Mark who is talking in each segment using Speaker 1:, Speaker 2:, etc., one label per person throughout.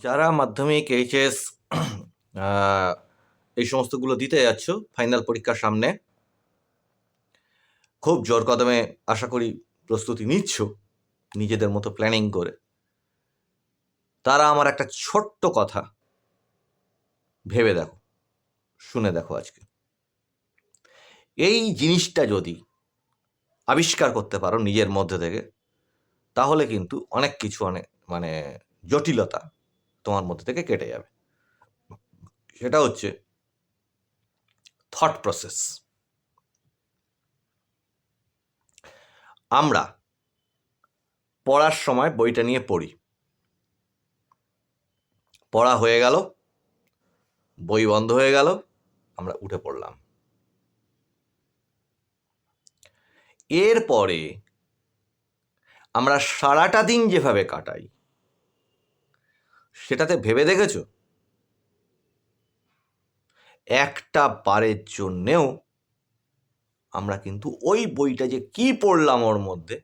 Speaker 1: যারা মাধ্যমিক, এইচএস এই সমস্তগুলো দিতে যাচ্ছ, ফাইনাল পরীক্ষার সামনে, খুব জোর কদমে আশা করি প্রস্তুতি নিচ্ছ, নিজেদের মতো প্ল্যানিং করে। তারা আমার একটা ছোট্ট কথা ভেবে দেখো, শুনে দেখো আজকে। এই জিনিসটা যদি আবিষ্কার করতে পারো নিজের মধ্যে থেকে, তাহলে কিন্তু অনেক কিছু অনেক মানে জটিলতা তোমার মধ্যে থেকে কেটে যাবে। সেটা হচ্ছে থট প্রসেস আমরা পড়ার সময় বইটা নিয়ে পড়ি। পড়া হয়ে গেল, বই বন্ধ হয়ে গেল, আমরা উঠে পড়লাম। এরপরে আমরা সারাটা দিন যেভাবে কাটাই সেটাতে ভেবে দেখেছ? একটা বারের জন্যেও আমরা কিন্তু ওই বইটা যে কি পড়লাম ওর মধ্যে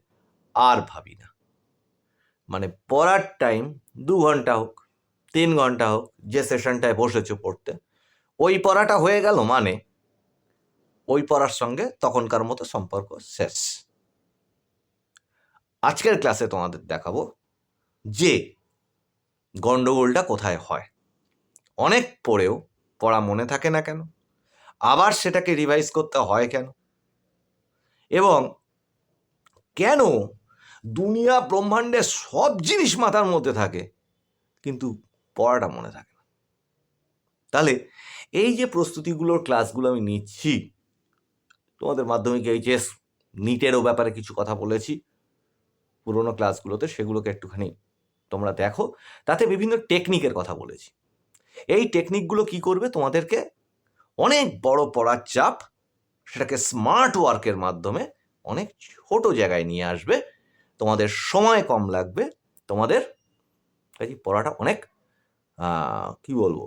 Speaker 1: আর ভাবি না। মানে পড়ার টাইম দু ঘণ্টা হোক, তিন ঘণ্টা হোক, যে সেশনটায় বসেছো পড়তে, ওই পড়াটা হয়ে গেল মানে ওই পড়ার সঙ্গে তখনকার মতো সম্পর্ক শেষ। আজকের ক্লাসে তোমাদের দেখাবো যে গন্ডগোলটা কোথায় হয়? অনেক পড়েও পড়া মনে থাকে না কেন? আবার সেটাকে রিভাইজ করতে হয় কেন? এবং কেন দুনিয়া ব্রহ্মাণ্ডের সব জিনিস মাথার মধ্যে থাকে, কিন্তু পড়াটা মনে থাকে না? তাহলে এই যে প্রস্তুতিগুলোর ক্লাসগুলো আমি নিচ্ছি, তোমাদের মাধ্যমিক এইচএস নিটেরও ব্যাপারে কিছু কথা বলেছি? পুরোনো ক্লাসগুলোতে সেগুলোকে একটুখানি তোমরা দেখো, তাতে বিভিন্ন টেকনিকের কথা বলেছি। এই টেকনিকগুলো কি করবে? তোমাদেরকে অনেক বড় পড়ার চাপ, সেটাকে স্মার্ট ওয়ার্কের মাধ্যমে অনেক ছোট জায়গায় নিয়ে আসবে। তোমাদের সময় কম লাগবে। তোমাদের পড়াটা অনেক কি বলব,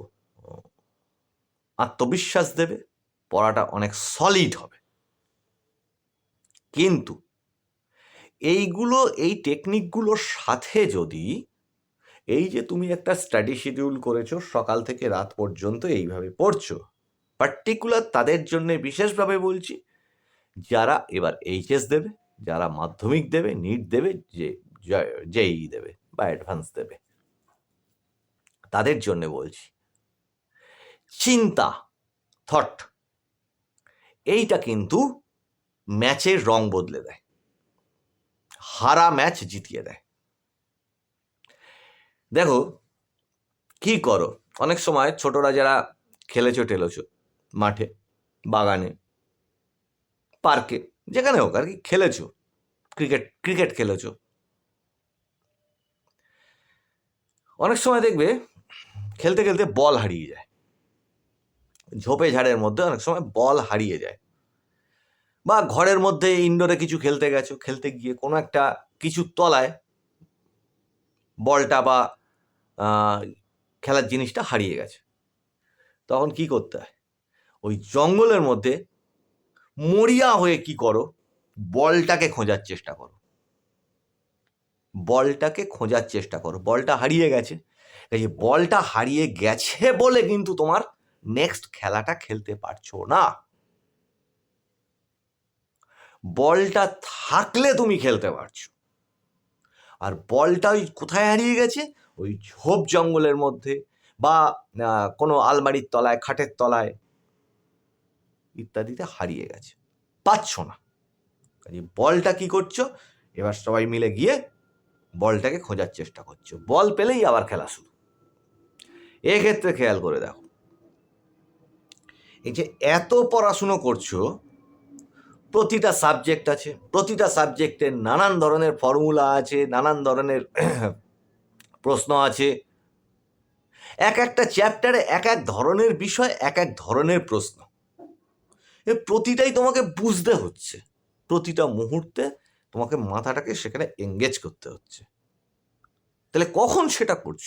Speaker 1: আত্মবিশ্বাস দেবে, পড়াটা অনেক সলিড হবে। কিন্তু এইগুলো, এই টেকনিকগুলোর সাথে যদি এই যে তুমি একটা স্টাডি শিডিউল করেছ, সকাল থেকে রাত পর্যন্ত এইভাবে পড়ছো। পার্টিকুলার তাদের জন্য বিশেষভাবে বলছি, যারা এবার এইচএস দেবে, যারা মাধ্যমিক দেবে নিট দেবে, যে জেই দেবে বা অ্যাডভান্স দেবে, তাদের জন্য বলছি, চিন্তা থট এইটা কিন্তু ম্যাচের রং বদলে দেয়। হারা ম্যাচ জিতিয়ে দেয়। দেখো, কি করো? অনেক সময় ছোটরা যারা খেলেছো, টেলেছো, মাঠে, বাগানে, পার্কে, যেখানে হোক আর কি, খেলেছো, ক্রিকেট ক্রিকেট খেলেছো। অনেক সময় দেখবে, খেলতে খেলতে বল হারিয়ে যায়। ঝোপে ঝাড়ের মধ্যে অনেক সময় বল হারিয়ে যায়। বা ঘরের মধ্যে ইনডোরে কিছু খেলতে গেছো, খেলতে গিয়ে কোনো একটা কিছু তলায় বলটা বা খেলার জিনিসটা হারিয়ে গেছে। তখন কি করতে হয়? ওই জঙ্গলের মধ্যে মরিয়া হয়ে কি করো? বলটাকে খোঁজার চেষ্টা করো। বলটাকে খোঁজার চেষ্টা করো। বলটা হারিয়ে গেছে। এই বলটা হারিয়ে গেছে বলে কিন্তু তোমার নেক্সট খেলাটা খেলতে পারছ না। বলটা থাকলে তুমি খেলতে পারছ। আর বলটা ওই কোথায় হারিয়ে গেছে? ওই ঝোপ জঙ্গলের মধ্যে বা কোনো আলমারির তলায়, খাটের তলায় ইত্যাদিতে হারিয়ে গেছে। পাচ্ছ না। কাজে বলটা কি করছ? এবার সবাই মিলে গিয়ে বলটাকে খোঁজার চেষ্টা করছ। বল পেলেই আবার খেলা শুরু। এক্ষেত্রে খেয়াল করে দেখো। এই যে এত পড়াশুনো করছ, প্রতিটা সাবজেক্ট আছে, প্রতিটা সাবজেক্টের নানান ধরনের ফর্মুলা আছে, নানান ধরনের প্রশ্ন আছে। এক একটা চ্যাপ্টারে এক এক ধরনের বিষয়, এক এক ধরনের প্রশ্ন। এ প্রতিটাই তোমাকে বুঝতে হচ্ছে। প্রতিটা মুহূর্তে তোমাকে মাথাটাকে সেখানে এঙ্গেজ করতে হচ্ছে। তাহলে কখন সেটা করছ?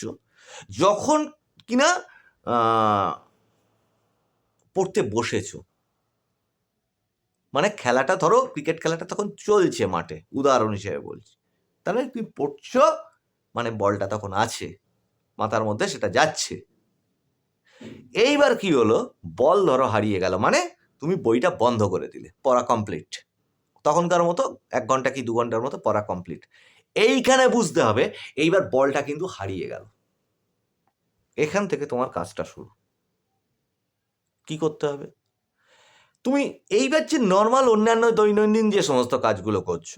Speaker 1: যখন কিনা পড়তে বসেছো। মানে খেলাটা ধরো ক্রিকেট খেলাটা তখন চলছে মাঠে, উদাহরণ হিসেবে বলছি। তাহলে তুমি পড়ছো মানে বলটা তখন আছে, মাথার মধ্যে সেটা যাচ্ছে। এইবার কি হলো? বল ধরো হারিয়ে গেল মানে তুমি বইটা বন্ধ করে দিলে, পড়া কমপ্লিট তখনকার মতো এক ঘণ্টা কি দু ঘণ্টার মতো পড়া কমপ্লিট এইখানে বুঝতে হবে, এইবার বলটা কিন্তু হারিয়ে গেল। এখান থেকে তোমার কাজটা শুরু। কি করতে হবে? তুমি এইবার যে নর্মাল অন্যান্য দৈনন্দিন যে সমস্ত কাজগুলো করছ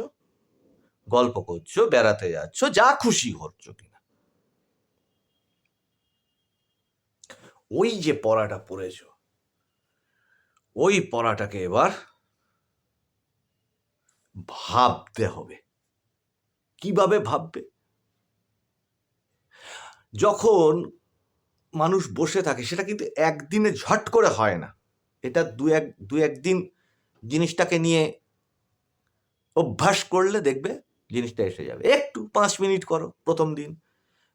Speaker 1: গল্প করছ, বেড়াতে যাচ্ছ, যা খুশি করছ কিনা। ওই যে পড়াটা পড়েছ, ওই পড়াটাকে এবার ভাবতে হবে। কীভাবে ভাববে? যখন মানুষ বসে থাকে, সেটা কিন্তু একদিনে ঝট করে হয় না। এটা দু এক, দু একদিন জিনিসটাকে নিয়ে অভ্যাস করলে দেখবে জিনিসটা এসে যাবে। একটু পাঁচ মিনিট করো প্রথম দিন।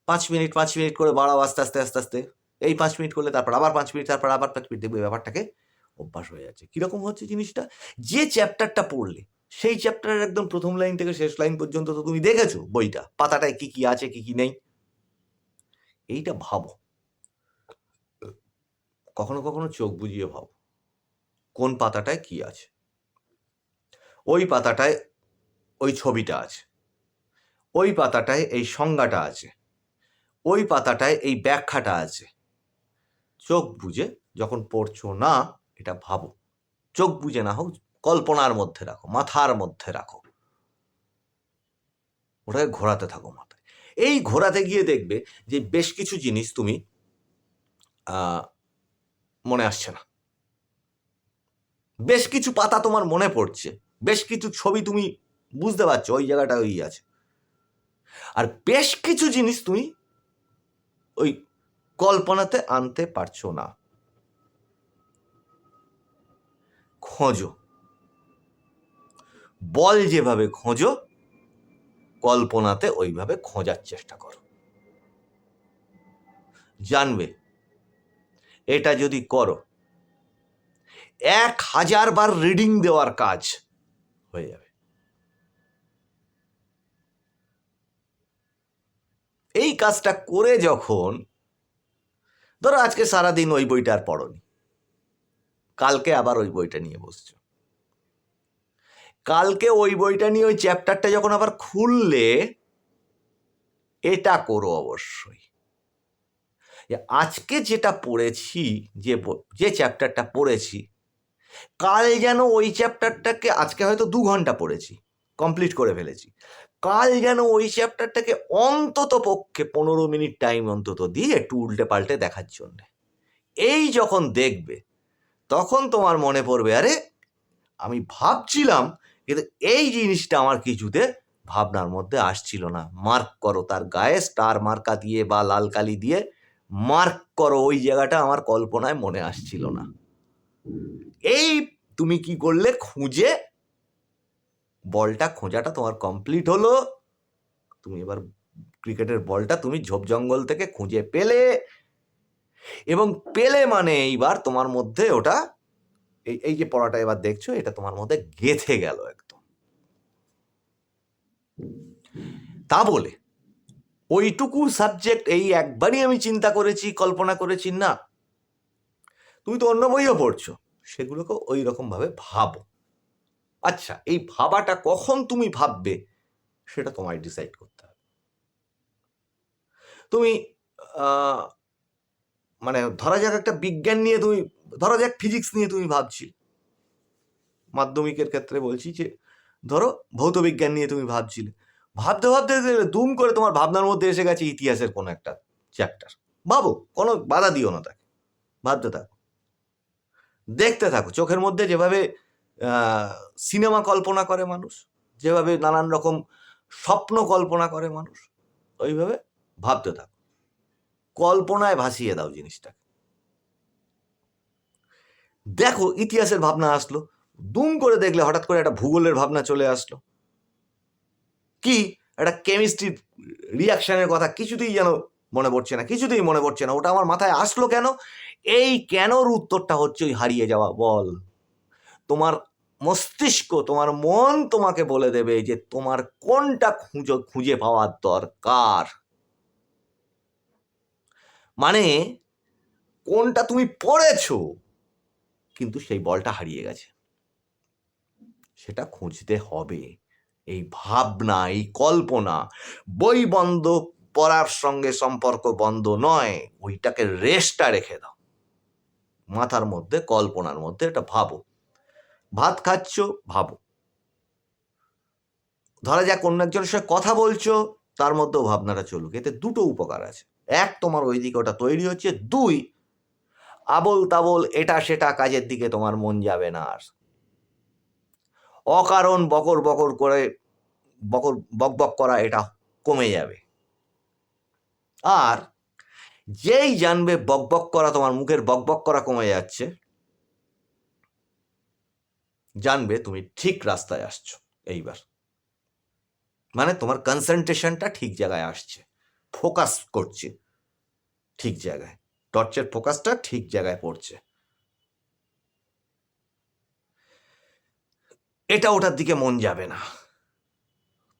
Speaker 1: পাঁচ মিনিট পাঁচ মিনিট করে বাড়াও আস্তে আস্তে আস্তে আস্তে। এই পাঁচ মিনিট করলে তারপর আবার পাঁচ মিনিট, তারপর আবার পাঁচ মিনিট। দেখবে ব্যাপারটাকে অভ্যাস হয়ে যাচ্ছে। কীরকম হচ্ছে জিনিসটা? যে চ্যাপ্টারটা পড়লে, সেই চ্যাপ্টারের একদম প্রথম লাইন থেকে শেষ লাইন পর্যন্ত তো তুমি দেখেছ বইটা। পাতাটায় কি কি আছে, কি কি নেই? এইটা ভাবো। কখনো কখনো চোখ বুঝিয়ে ভাবো। কোন পাতাটায় কি আছে? ওই পাতাটায় ওই ছবিটা আছে। ওই পাতাটায় এই সংজ্ঞাটা আছে। ওই পাতাটায় এই ব্যাখ্যাটা আছে। চোখ বুঝে যখন পড়ছো না, এটা ভাবো। চোখ বুঝে না হোক, কল্পনার মধ্যে রাখো, মাথার মধ্যে রাখো। ওটাকে ঘোরাতে থাকো মাথায়। এই ঘোরাতে গিয়ে দেখবে যে বেশ কিছু জিনিস তুমি মনে আসছে না। বেশ কিছু পাতা তোমার মনে পড়ছে, বেশ কিছু ছবি তুমি বুঝতে পারছ, ওই জায়গাটা ওই আছে। আর বেশ কিছু জিনিস তুমি ওই কল্পনাতে আনতে পারছ না। খোঁজো। বল যেভাবে খোঁজো, কল্পনাতে ওইভাবে খোঁজার চেষ্টা করো। জানবে, এটা যদি করো, এক হাজার বার রিডিং দেওয়ার কাজ হয়ে যাবে। এই কাজটা করে যখন, ধরো আজকে সারাদিন ওই বইটা আর পড়নি, কালকে আবার ওই বইটা নিয়ে বসছো। কালকে ওই বইটা নিয়ে ওই চ্যাপ্টারটা যখন আবার খুললে, এটা করো অবশ্যই। আজকে যেটা পড়েছি, যে যে চ্যাপ্টারটা পড়েছি, কাল যেন ওই চ্যাপ্টারটাকে আজকে হয়তো দু ঘণ্টা পড়েছি, কমপ্লিট করে ফেলেছি। কাল যেন ওই চ্যাপ্টারটাকে অন্তত পক্ষে পনেরো মিনিট টাইম অন্তত দিয়ে একটু উল্টে পাল্টে দেখার জন্যে। এই যখন দেখবে, তখন তোমার মনে পড়বে, আরে, আমি ভাবছিলাম কিন্তু এই জিনিসটা আমার কিছুতে ভাবনার মধ্যে আসছিল না। মার্ক করো তার গায়ে, স্টার মার্কা দিয়ে বা লাল কালি দিয়ে মার্ক করো, ওই জায়গাটা আমার কল্পনায় মনে আসছিল না। এই তুমি কি করলে? খুঁজে বলটা খোঁজাটা তোমার কমপ্লিট হলো। তুমি এবার ক্রিকেটের বলটা তুমি ঝোপ জঙ্গল থেকে খুঁজে পেলে। এবং পেলে মানে এইবার তোমার মধ্যে ওটা এই এই যে পড়াটা এবার দেখছ, এটা তোমার মধ্যে গেথে গেল একদম। তা বলে, ওইটুকু সাবজেক্ট এই একবারই আমি চিন্তা করেছি, কল্পনা করেছি, না। তুমি তো অন্য বইও পড়ছো সেগুলোকে ওই রকম ভাবে ভাবো। আচ্ছা এই ভাবাটা কখন তুমি ভাববে সেটা তোমায় ডিসাইড করতে হবে। তুমি মানে ধরা যাক একটা বিজ্ঞান নিয়ে তুমি, ধরা যাক ফিজিক্স নিয়ে তুমি ভাবছি মাধ্যমিকের ক্ষেত্রে বলছি যে, ধরো ভৌত বিজ্ঞান নিয়ে তুমি ভাবছিলে। ভাবতে ভাবতে দুম করে তোমার ভাবনার মধ্যে এসে গেছে ইতিহাসের কোনো একটা চ্যাপ্টার ভাবো, কোনো বাধা দিও না তাকে। ভাবতে থাকো। দেখতে থাকো, চোখের মধ্যে যেভাবে সিনেমা কল্পনা করে মানুষ, যেভাবে নানান রকম স্বপ্ন কল্পনা করে মানুষ, ওইভাবে ভাবতে থাকো। কল্পনায় ভাসিয়ে দাও জিনিসটাকে। দেখো, ইতিহাসের ভাবনা আসলো, দুম করে দেখলে হঠাৎ করে একটা ভূগোলের ভাবনা চলে আসলো। কি? একটা কেমিস্ট্রির রিয়াকশনের কথা কিছুতেই যেন মনে পড়ছে না, কিছুতেই মনে পড়ছে না, ওটা আমার মাথায় আসলো কেন? এই কেনর উত্তরটা হচ্ছে ওই হারিয়ে যাওয়া বল। তোমার মস্তিষ্ক, তোমার মন তোমাকে বলে দেবে যে তোমার কোনটা খুঁজো, খুঁজে পাওয়ার দরকার। মানে কোনটা তুমি পড়েছো, কিন্তু সেই বলটা হারিয়ে গেছে। সেটা খুঁজতে হবে। এই ভাবনা, এই কল্পনা, বই বন্ধ, পড়ার সঙ্গে সম্পর্ক বন্ধ নয়, ওইটাকে রেস্টটা রেখে দাও। মাথার মধ্যে, কল্পনার মধ্যে এটা ভাবো। ভাত খাচ্ছ, ভাবো। ধরা যাক অন্য একজনের সঙ্গে কথা বলছো, তার মধ্যেও ভাবনাটা চলুক। এতে দুটো উপকার আছে। এক, তোমার ওই দিকে ওটা তৈরি হচ্ছে। দুই আবল তাবল এটা সেটা কাজের দিকে তোমার মন যাবে না আর। অকারণ বকর বকর করে, বকর বক বক করা এটা কমে যাবে। আর, যেই জানবে বক বক করা তোমার মুখের বক বক করা কমে যাচ্ছে জানবে তুমি ঠিক রাস্তায় আসছো, এইবার। মানে তোমার কনসেন্ট্রেশনটা ঠিক জায়গায় আসছে ফোকাস করছে ঠিক জায়গায়। টর্চের ফোকাসটা ঠিক জায়গায় পড়ছে। এটা ওটার দিকে মন যাবে না।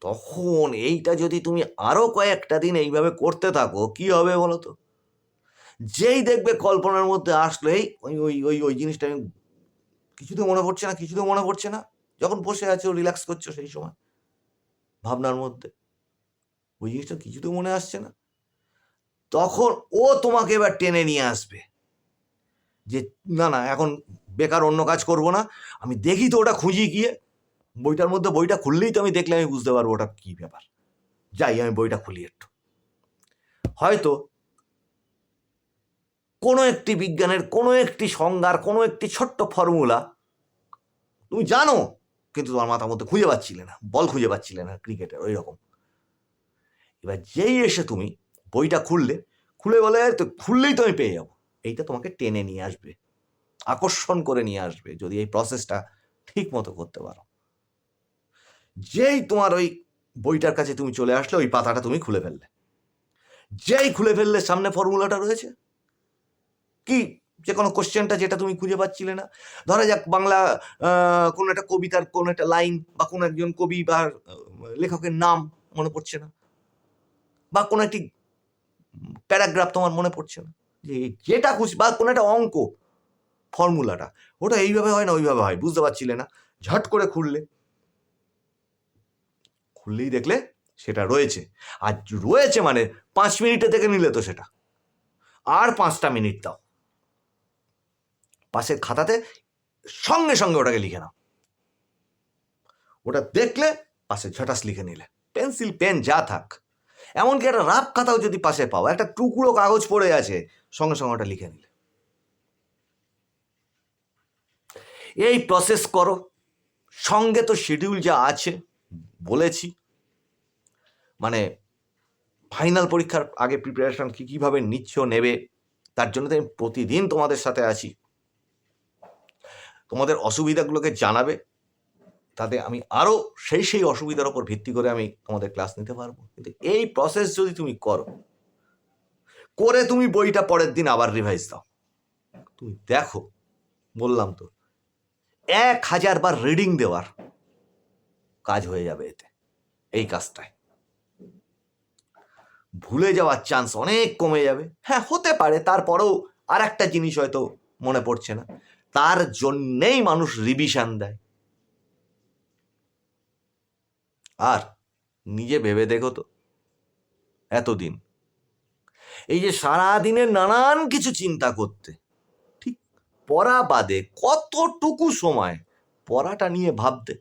Speaker 1: তখন এইটা যদি তুমি আরও কয়েকটা দিন এইভাবে করতে থাকো, কি হবে বলো তো? যেই দেখবে কল্পনার মধ্যে আসলেই ওই ওই ওই ওই জিনিসটা আমি কিছুতে মনে পড়ছে না কিছুতে মনে পড়ছে না। যখন বসে আছো রিল্যাক্স করছ সেই সময়। ভাবনার মধ্যে। ওই জিনিসটা কিছুতে মনে আসছে না। তখন ও তোমাকে এবার টেনে নিয়ে আসবে। যে, না না, এখন বেকার অন্য কাজ করব না। আমি দেখি তো ওটা খুঁজি গিয়ে। বইটার মধ্যে বইটা খুললেই তো আমি দেখলে আমি বুঝতে পারব ওটা কী ব্যাপার। যাই, আমি বইটা খুলি একটু। হয়তো কোনো একটি বিজ্ঞানের কোনো একটি সংজ্ঞার কোনো একটি ছোট্ট ফর্মুলা তুমি জানো, কিন্তু তোমার মাথার মধ্যে খুঁজে পাচ্ছিলে না, বল খুঁজে পাচ্ছিলে না ক্রিকেটের ওই রকম এবার যেই এসে তুমি বইটা খুললে, খুলে বলে তো খুললেই তো আমি পেয়ে যাব। এইটা তোমাকে টেনে নিয়ে আসবে, আকর্ষণ করে নিয়ে আসবে, যদি এই প্রসেসটা ঠিক মতো করতে পারো। যেই তোমার ওই বইটার কাছে তুমি চলে আসলে, ওই পাতাটা তুমি খুলে ফেললে। যেই খুলে ফেললে, সামনে ফর্মুলাটা রয়েছে কি? যে কোনো কোশ্চেনটা যেটা তুমি খুঁজে পাচ্ছিলে না। ধরা যাক বাংলা কোনো একটা কবিতার কোনো একটা লাইন বা কোনো একজন কবি বা লেখকের নাম মনে পড়ছে না। বা কোনো একটি প্যারাগ্রাফ তোমার মনে পড়ছে না। যে যেটা খুশি বা কোনো একটা অঙ্ক, ফর্মুলাটা, ওটা এইভাবে হয় না, ওইভাবে হয়, বুঝতে পারছিলে না। ঝট করে খুললে। খুললেই দেখলে সেটা রয়েছে। আর রয়েছে মানে পাঁচ মিনিটে থেকে নিলে তো সেটা। আর পাঁচটা মিনিট দাও। পাশের খাতাতে সঙ্গে সঙ্গে ওটাকে লিখে নাও। ওটা দেখলে পাশে ঝটাস লিখে নিলে। পেন্সিল, পেন, যা থাক। এমনকি একটা রাফ খাতাও যদি পাশে পাও, একটা টুকরো কাগজ পড়ে আছে, সঙ্গে সঙ্গে ওটা লিখে নিলে। এই প্রসেস করো। সঙ্গে তো শিডিউল যা আছে, বলেছি। মানে ফাইনাল পরীক্ষার আগে প্রিপারেশন কী, কীভাবে নিচ্ছ, নেবে, তার জন্য তো আমি প্রতিদিন তোমাদের সাথে আছি। তোমাদের অসুবিধাগুলোকে জানাবে, তাতে আমি আরও সেই সেই অসুবিধার ওপর ভিত্তি করে আমি তোমাদের ক্লাস নিতে পারব। কিন্তু এই প্রসেস যদি তুমি করো, করে তুমি বইটা পরের দিন আবার রিভাইজ দাও। তুমি দেখো, বললাম তো, এক হাজার বার রিডিং দেওয়ার কাজ হয়ে যাবে এতে, এই কাজটায়। ভুলে যাওয়ার চান্স অনেক কমে যাবে। হ্যাঁ হতে পারে, তারপরেও আর একটা জিনিস হয়তো মনে পড়ছে না। তার জন্যেই মানুষ রিভিশন দেয়। আর নিজে ভেবে দেখো তো, এতদিন। এই যে সারা দিনের নানান কিছু চিন্তা করতে, ঠিক পড়া বাদে কতটুকু সময় পড়াটা নিয়ে ভাবতে?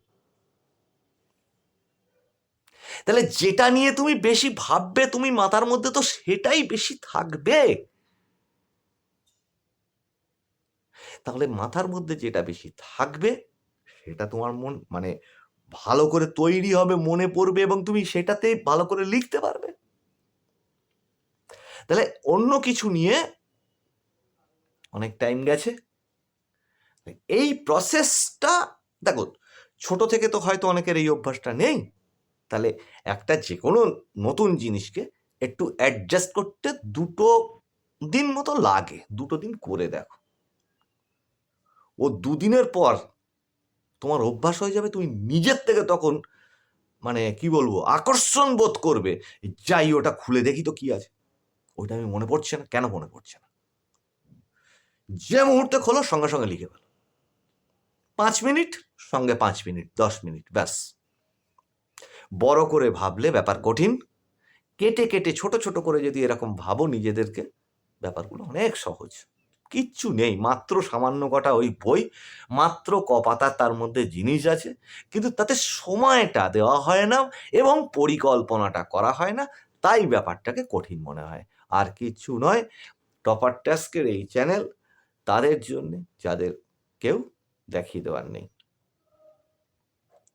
Speaker 1: তাহলে যেটা নিয়ে তুমি বেশি ভাববে, তুমি মাথার মধ্যে তো সেটাই বেশি থাকবে। তাহলে মাথার মধ্যে যেটা বেশি থাকবে, সেটা তোমার মন মানে ভালো করে তৈরি হবে, মনে পড়বে এবং তুমি সেটাতে ভালো করে লিখতে পারবে। তাহলে অন্য কিছু নিয়ে অনেক টাইম গেছে। এই প্রসেসটা দেখো, ছোট থেকে তো হয়তো অনেকের এই অভ্যাসটা নেই। তাহলে একটা যে কোনো নতুন জিনিসকে একটু অ্যাডজাস্ট করতে দুটো দিন মতো লাগে, দুটো দিন করে দেখো। ও দুদিনের পর তোমার অভ্যাস হয়ে যাবে, তুমি নিজের থেকে তখন মানে কি বলব, আকর্ষণ বোধ করবে, যাই ওটা খুলে দেখি তো কি আছে। ওইটা আমি মনে পড়ছে না, কেন মনে পড়ছে না? যে মুহূর্তে খোলো, সঙ্গে সঙ্গে লিখে ফেলো। পাঁচ মিনিট, সঙ্গে পাঁচ মিনিট, দশ মিনিট, ব্যাস। বড় করে ভাবলে ব্যাপার কঠিন, কেটে কেটে, ছোট ছোট করে যদি এরকম ভাবো নিজেদেরকে, ব্যাপারগুলো অনেক সহজ। কিচ্ছু নেই, মাত্র সামান্য কটা ওই বই, মাত্র ক পাতা তার মধ্যে জিনিস আছে, কিন্তু তাতে সময়টা দেওয়া হয় না এবং পরিকল্পনাটা করা হয় না, তাই ব্যাপারটাকে কঠিন মনে হয়। আর কিচ্ছু নয় টপার টাস্কের এই চ্যানেল তাদের জন্য, যাদের কেউ দেখিয়ে দেওয়ার নেই।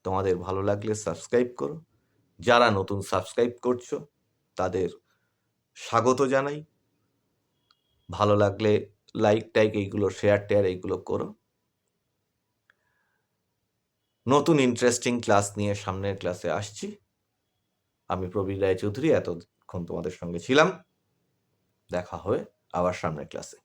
Speaker 1: তোমাদের ভালো লাগলে সাবস্ক্রাইব করো। যারা নতুন সাবস্ক্রাইব করছ, তাদের স্বাগত জানাই। ভালো লাগলে লাইক টাইক এইগুলো শেয়ার টেয়ার এইগুলো করো। নতুন ইন্টারেস্টিং ক্লাস নিয়ে সামনের ক্লাসে আসছি। আমি প্রবীর রায়চৌধুরী, এতক্ষণ তোমাদের সঙ্গে ছিলাম। দেখা হবে আবার সামনের ক্লাসে